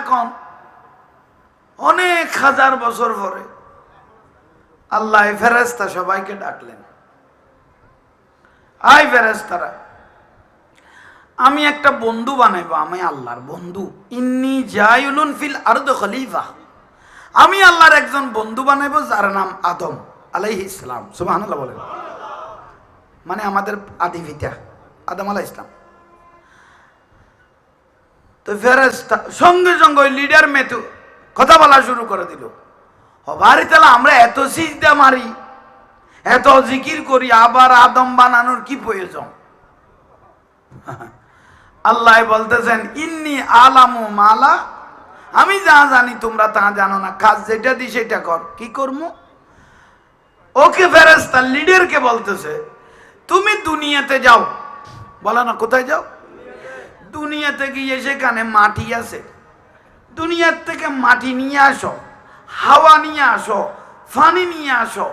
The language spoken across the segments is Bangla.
এখন অনেক হাজার বছর পরে আল্লাহ ফেরেস্তা সবাইকে ডাকলেন। আই ফেরেস্তারা আমি একটা বন্ধু বানাইবো, আমি আল্লাহর বন্ধু। ইন্নি জায়ুলুন ফিল আরদ খলিফা। আমি আল্লাহর একজন বন্ধু বানাইবো, যার নাম আদম আলাইহি ইসলাম সুবহানাল্লাহ বলেন। মানে আমাদের আদি পিতা, আদম আলাইহিস ইসলাম তো ফেরেস্তা সঙ্গে সঙ্গে ওই লিডার মেতু কথা বলা শুরু করে দিল। হবারি তাহলে আমরা এত সিজদা মারি, এত জিকির করি, আবার আদম বানানোর কি প্রয়োজন? আল্লাহ বলতেছেন, ইন্নি আলামু মালা, আমি যা জানি তোমরা তা জানো না, কাজ যেটা দি সেটা কর, কি করব ওকে ফেরেস্তা লিডারকে বলতেছে, তুমি দুনিয়াতে যাও, বলে না কোথায় যাও? দুনিয়াতে গিয়ে সেখানে মাটি আছে, দুনিয়ার থেকে মাটি নিয়ে আসো, হাওয়া নিয়ে আসো ফানি নিয়ে আসো,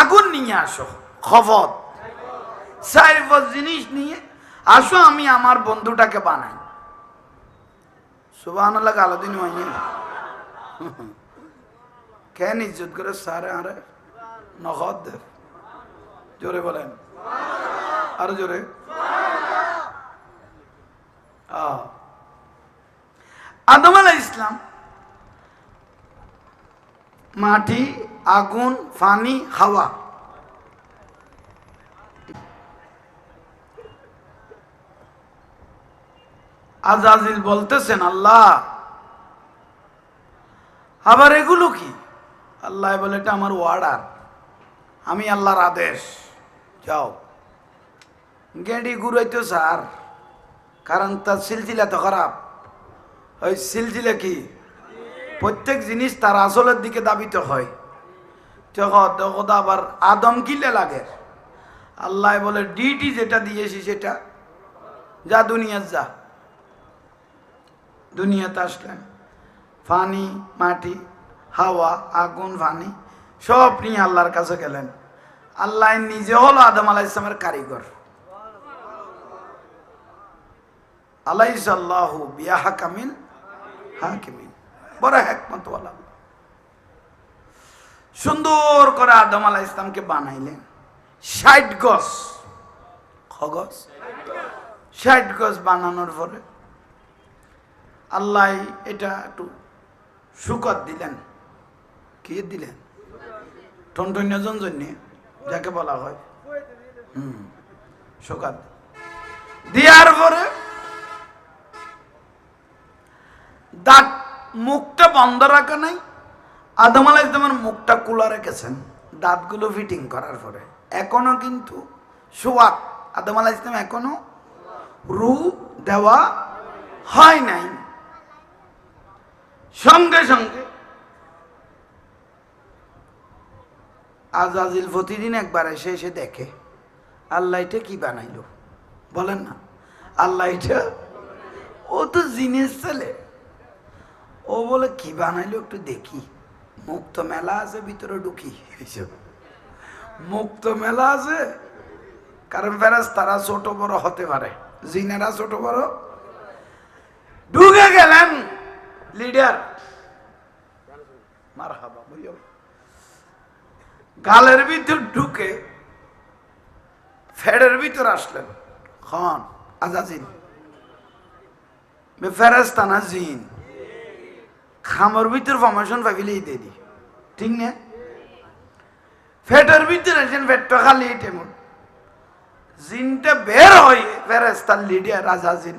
আগুন নিয়ে আসো, খবর। চার জিনিস নিয়ে আসো, আমি আমার বন্ধুটাকে বানাই। সুবাহ আলোদিন হয়নি কেন ইজ্জত করে সারে আরে নগদ জোরে বলেন। আরও জোরে। আদম আলাহ ইসলাম মাটি, আগুন ফানি হাওয়া। আজাজিল বলতেছেন, আল্লাহ, আবার এগুলো কি? আল্লাহ বলে, এটা আমার ওয়ার্ডার আমি আল্লাহর আদেশ। যাও। গেঁডি ঘুরাইতো স্যার কারণ তার সিলসিলা তো খারাপ। ওই সিলসিলা কি? প্রত্যেক জিনিস তার আসলের দিকে দাবিত হয়। আবার আদম কিলে লাগে? আল্লাহ বলে, ডিটি যেটা দিয়েছি সেটা। যা দুনিয়ার যা। দুনিয়াতে আসলেন ফানি, মাটি, হাওয়া, আগুন, ফানি, সব নিয়ে আল্লাহর কাছে গেলেন। আল্লাহ নিজে হলো আদম আলাহ ইসলামের কারিগর। আলাইসাল্লাহু বিয়া হাকামিন হাকিমিন। বড় হেকমত আল্লাহ সুন্দর করে আদম আলাহ ইসলামকে বানাইলেন। ষাট গজ। খগজ ষাট গজ বানানোর পরে আল্লাহ এটা একটু সুকত দিলেন। কি দিলেন? টনটন্যজন জন্য যাকে বলা হয়। হুম, সুকাত। দেওয়ার পরে দাঁত মুখটা বন্ধ রাখা নাই। আদম আলাহ ইসলামের মুখটা খোলা রেখেছেন, দাঁতগুলো ফিটিং করার পরে। এখনও কিন্তু সোয়াদ আদম আলাহ ইসলাম এখনও রু দেওয়া হয় নাই। সঙ্গে সঙ্গে আজাজিল প্রতিদিন একবার এসে এসে দেখে, আল্লাহ এটা কি বানাইলো? বলেন না। আল্লাহ এটা ও তো জিনিস ছেলে। ও বলে, কি বানাইলো একটু দেখি। মুখ তো মেলা আছে, ভিতরে ঢুকি। এইসব। মুখ তো মেলা আছে, কারণ ফেরাজ তারা ছোট বড় হতে পারে। জিনেরা ছোট বড়। ঢুকে গেলেন লিডার। গালের ভিতর ঢুকে ফেডের ভিতর আসলেন। খন, আজাজিন। ফেরাস্তা তানা জিন। খামর ভিতর ফরমেশন ভাবিলেই দিয়ে দি ঠিক না? ফেটের ভিতরে আছেন ফেটটা খালি তেমন জিনটা বের হয় ফেরেস্তার লিডিয়া রাজা জিন।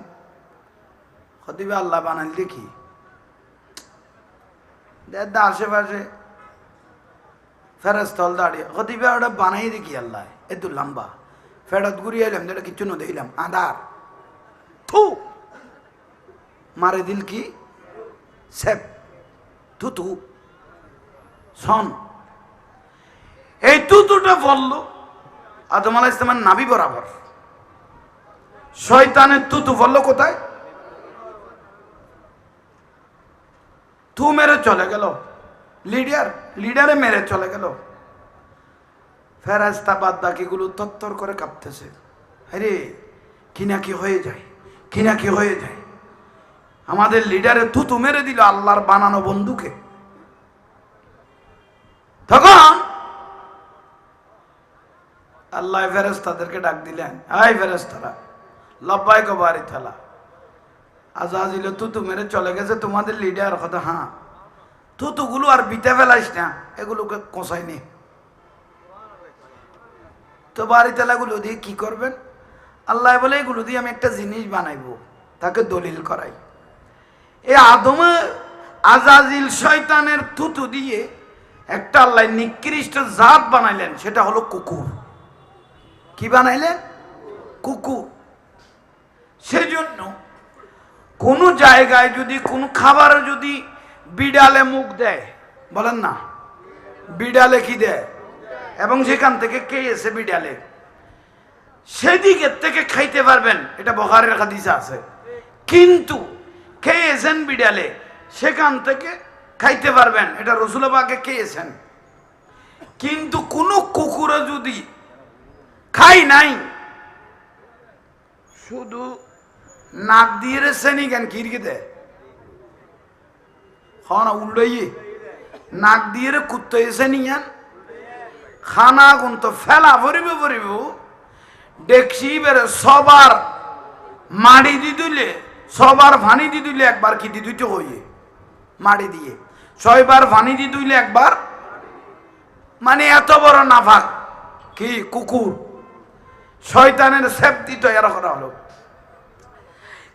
হদিবে আল্লাহ বানাইল দেখি। দেখ আশেপাশে ফেরেস্তল দাঁড়িয়ে হদিবে ওটা বানাই দেখি আল্লাহ, এত লম্বা। ফেরত ঘুরিয়ে এলাম যেটা কিছু না দেখলাম, আধার। থু! মারে দিল কি? সেপ। তু তু শন, এই তুতুটা বলল আদম আলাহ ইসলামের নাবি বরাবর। শয়তানের তুতু বলল কোথায়? তু মেরে চলে গেল। লিডার, লিডারে মেরে চলে গেল। ফেরাস্তা বাদ বাকিগুলো তত্তর করে কাঁপতেছে। আরে, কি না কি হয়ে যায়, কি না কি হয়ে যায়। আমাদের লিডারে থুতু মেরে দিল আল্লাহর বানানো বন্ধুকে তখন আল্লাহ ফেরেস্তাদেরকে ডাক দিলেন আই ফেরেস্তারা লব্বাই কবারি থালা আজাজিল তুতু মেরে চলে গেছে তোমাদের লিডার কথা হ্যাঁ। তুতুগুলো আর বিতে ফেলাইস না, এগুলোকে কষাই নে। তো বাড়ি তেলাগুলো দিয়ে কি করবেন? আল্লাহ বলে, এগুলো দিয়ে আমি একটা জিনিস বানাইবো, তাকে দলিল করাই। এ আদমে আজাজিল শয়তানের থুতু দিয়ে একটা আল্লাহ নিকৃষ্ট জাত বানাইলেন, সেটা হলো কুকুর। কি বানাইলেন? কুকুর। সেজন্য কোনো জায়গায় যদি, কোনো খাবার যদি বিড়ালে মুখ দেয়, বলেন না, বিড়ালে কি দেয়? এবং সেখান থেকে কে এসে বিড়ালে সেদিকের থেকে খাইতে পারবেন, এটা বখারের হাদিসে আছে। কিন্তু খেয়েছেন বিড়ালে, সেখান থেকে খাইতে পারবেন। এটা রসুলবাকে খেয়েছেন কিন্তু কোনো কুকুরে যদি খাই নাই, শুধু নাক দিয়ে রে শ্রেণি জ্ঞান কিরকে দেয় হনা উল্টাই। নাক দিয়ে রে কুত্ত এসে খানা গুন তো ফেলা ভরিব ভরিব। ডেকসি বেড়ে সবার মাড়ি দি দিলে সবার ভানি দি দিলে একবার কি দি দিতে হইয়ে মাড়ি দিয়ে। ছয়বার ভানি দি দিলে একবার মানে এত বড় নাফাক কি কুকুর। শয়তানের সেফটি তৈরি করা হলো।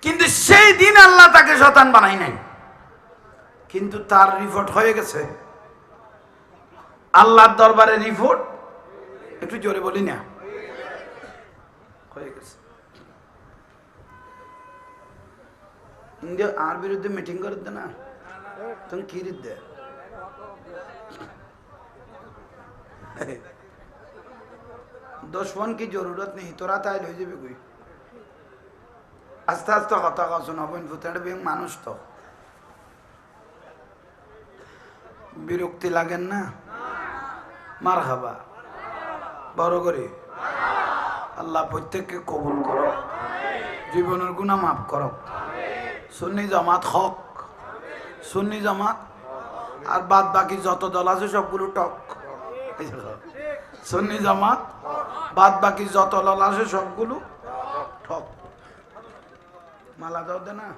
কিন্তু সেই দিন আল্লাহ তাকে শতান বানাই নাই। কিন্তু তার রিপোর্ট হয়ে গেছে। আল্লাহর দরবারে রিপোর্ট, একটু জোরে বলি না। হয়ে গেছে। ইন্ডিয়া আর বিরুদ্ধে মিটিং করে দে না তুমি কি দে দুশ্মন কি জরুরত নেই তোরা তাই লই যাবে কই আস্তে আস্তে কথা কথা নবীন ফুতের বেং মানুষ তো বিরক্তি লাগেন না মার খাবা বড় করে আল্লাহ প্রত্যেককে কবুল করো জীবনের গুণা মাফ করো সুন্নি জামাত হক। সুন্নি জামাত? আর বাদ বাকি যত দল আছে সবগুলো টক। সুন্নি জামাত? বাদ বাকি যত দল আছে সবগুলো ঠক মালা দাও না।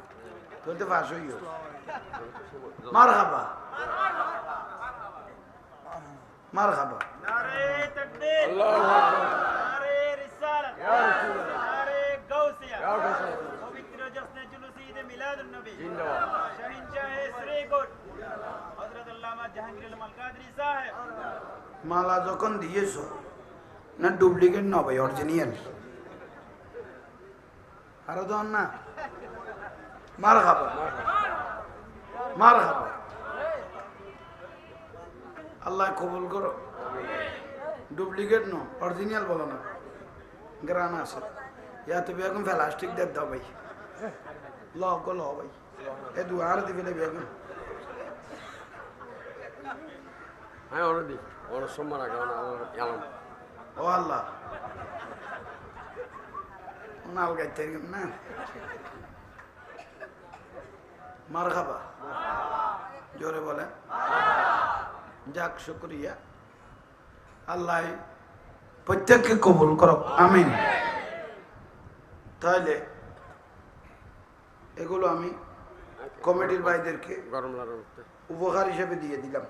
তোর তো ফাঁস হইও মার খাবা মার नारे মিলাদুন নবী জিন্দাবাদ হযরত আল্লামা জাহাঙ্গীর সাহেব মালা যখন দিয়েছ না ডুপ্লিকেট না ভাই অরিজিনাল আরও না মার খাবা মার আল্লাহ কবুল করো ডুপ্লিকেট ন অরিজিনাল বলো না গ্রান আছে ইয়া তুমি এখন প্লাস্টিক দেখ দাও ভাই গো ভাই এ দিবে বেগুন সম্মান আগে এলাম ও আল্লাহ নাল গাইতে না মার খাবা জোরে বলে। যাক শুক্রিয়া। আল্লাহ প্রত্যেককে কবুল করো আমিন। তাহলে এগুলো আমি কমিটির ভাইদেরকে গরম উপহার হিসেবে দিয়ে দিলাম।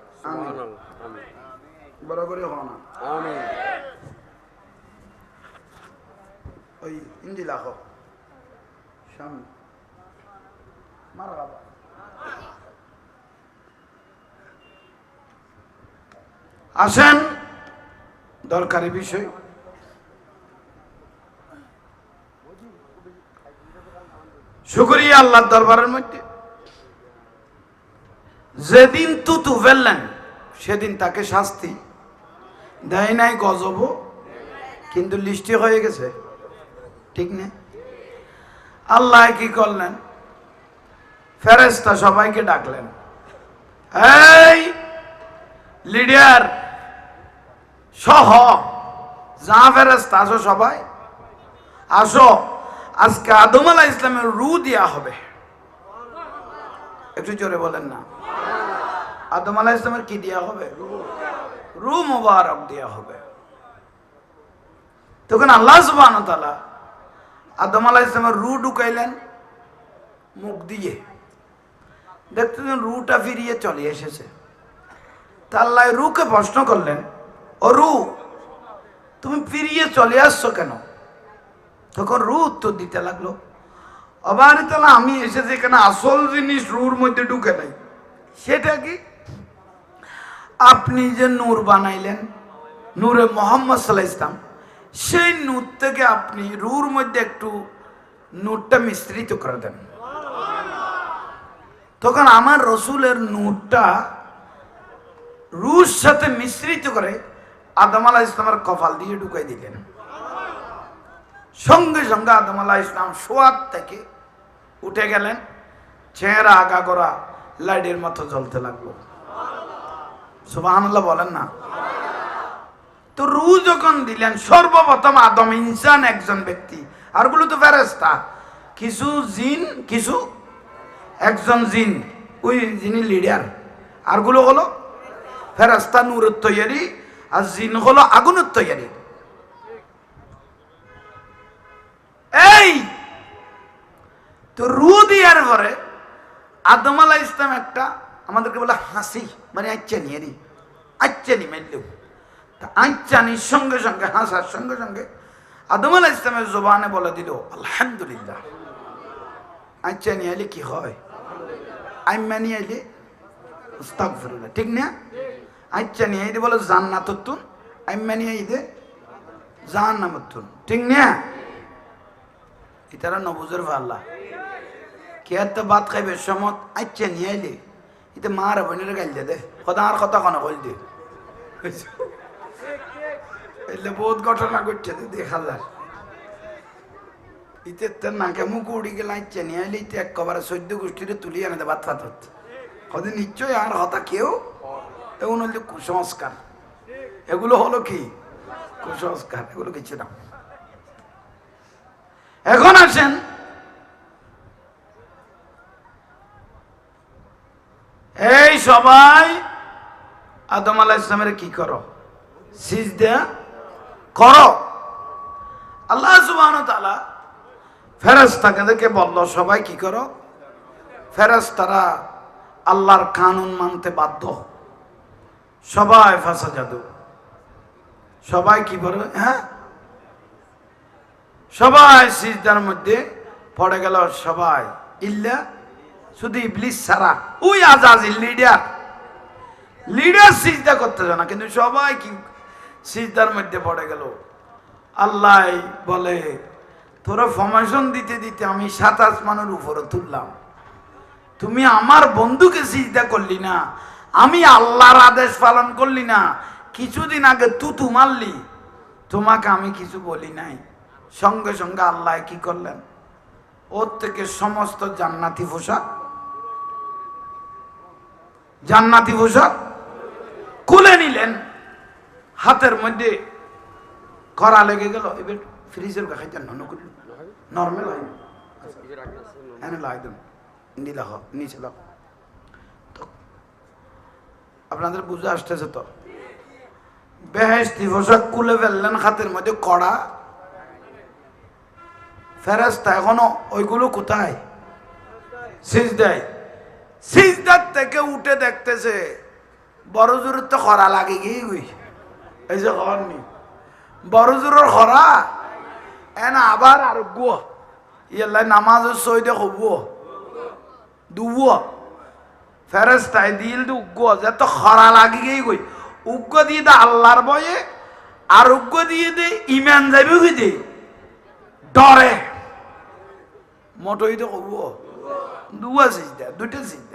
বড় করে হও না। ওই হিন্দি লাখো সামনে মার বাবা। আসেন দরকারি বিষয়। শুকরিয়া আল্লাহর দরবারের মধ্যে। যেদিন তুতু ফেললেন, সেদিন তাকে শাস্তি। দেয় নাই গজব কিন্তু লিস্টি হয়ে গেছে। ঠিক না? আল্লাহ কি করলেন? ফেরেস্তা সবাইকে ডাকলেন। এই লিডার, সহ, যা ফেরেস্তা আসো সবাই। আসো। আজকে আদম আলাহ ইসলামের রু দেওয়া হবে। একটু জোরে বলেন না। আদম আলাহ ইসলামের কি দেওয়া হবে? রু মোবারক দেওয়া হবে। তখন আল্লাহ সুবাহ আদম আলাহ ইসলামের রু ঢুকাইলেন মুখ দিয়ে। দেখতেছেন রুটা ফিরিয়ে চলে এসেছে। তা আল্লাহ রুকে প্রশ্ন করলেন, ও রু তুমি ফিরিয়ে চলে আসছো কেন? তখন রু উত্তর দিতে লাগল। আবার তাহলে আমি এসেছি এখানে, আসল জিনিস রুর মধ্যে ঢুকে নাই। সেটা কি? আপনি যে নূর বানাইলেন, নূরে মোহাম্মদ সাল্লাহ ইসলাম সেই নূর থেকে আপনি রুর মধ্যে একটু নূরটা মিশ্রিত করে দেন। তখন আমার রসুলের নূরটা রুর সাথে মিশ্রিত করে আদম আলাহ ইসলামের কপাল দিয়ে ঢুকাই দিলেন। সঙ্গে সঙ্গে আদম আলাহ ইসলাম সোয়াদ থেকে উঠে গেলেন। চেহারা আগা করা লাইটের মতো জ্বলতে লাগল। সুবাহান্লাহ বলেন না। তো রু যখন দিলেন, সর্বপ্রথম আদম ইনসান একজন ব্যক্তি। আরগুলো তো ফেরেস্তা কিছু জিন, কিছু একজন জিন, ওই যিনি লিডার আরগুলো হলো ফেরাস্তা নূরের তৈয়ারি, আর জিন হলো আগুনের তৈয়ারি। এই তো রু দেওয়ার পরে আদম আলাহ ইসলাম একটা আমাদেরকে বলে হাসি মানে আচ্চানি আরি আচ্চানি মেললেও তা আচ্চানির সঙ্গে সঙ্গে হাসার সঙ্গে সঙ্গে আদম আলাহ ইসলামের জবানে বলে দিল, আলহামদুলিল্লাহ। আচ্চানি আইলে কি হয়? আইমানি আইলে আস্তাগফিরুল্লাহ, ঠিক না? আচ্চানি আইলে বলে জান্নাতুন আইমানি আইলে জাহান্নামাতুন ঠিক না? ইতারা নবুজের ভাল্লা। কে তো ভাত খাইবে সমত আচ্ছা নিয়ে আইলে ইতে মার বোনের গাইল দে কথা আর কথা কোনো কইল দে। এলে বহুত ঘটনা ঘটছে তো দেখা যায় ইতে তোর নাকে মুখ উড়ি গেলে আচ্ছা নিয়ে আইলে ইতে একবারে চোদ্দ গোষ্ঠীরে তুলি আনে দে ভাত ফাত কদিন নিশ্চয় আর হতা কেউ? এগুলো হলো কুসংস্কার। এগুলো হলো কি? কুসংস্কার। এগুলো কিছু না। এখন আসেন। এই সবাই আদম আলাহ ইসলামের কি করো? সিজদা করো। আল্লাহ সুবাহ তালা ফেরাস্তাকে বলল, সবাই কি করো? ফেরাস্তারা আল্লাহর কানুন মানতে বাধ্য। সবাই ফাঁসা জাদু সবাই কি করবে? হ্যাঁ? সবাই সিজদার মধ্যে পড়ে গেল সবাই। ইল্লা শুধু ইবলিস ছাড়া। ওই আজাজিল লিডার। লিডার সিজদা করতে না, কিন্তু সবাই কি সিজদার মধ্যে পড়ে গেল। আল্লাহ বলে, তোরা ফরমেশন দিতে দিতে আমি সাত আসমানের উপরে তুললাম। তুমি আমার বন্ধুকে সিজদা করলি না, আমি আল্লাহর আদেশ পালন করলি না। কিছুদিন আগে তুতু মারলি। তোমাকে আমি কিছু বলি নাই। সঙ্গে সঙ্গে আল্লাহ কি করলেন? ওর থেকে সমস্ত জান্নাতি পোশাক। জান্নাতি পোশাক খুলে নিলেন। হাতের মধ্যে করা লেগে গেল। এবার ফ্রিজের খাইতেন না নর্মাল হয় এনে লাই দাও তো আপনাদের বুঝে আসতেছে তো? বেহেস্তি পোশাক কুলে ফেললেন, হাতের মধ্যে কড়া ফেরাস্তা এখনও ওইগুলো কোথায়? সিজদার থেকে উঠে দেখতেছে, বড় জোরের তো খরা লাগে গিয়ে এই যে খর নি। বড় জোরের খরা, এন আবার আর গো ইয়াল্লাই নামাজের সইদে হব দুব ফেরেস্তায় দিল উগ্গ, যে তো খরা লাগে গিয়ে গুই উগ্গ দিয়ে দে আল্লাহর বয়ে আর উগ্গ দিয়ে দে ইমান যাবে দে? ডরে। মোটই তো কব দুয়া সিজদা দুইটা সিজদা।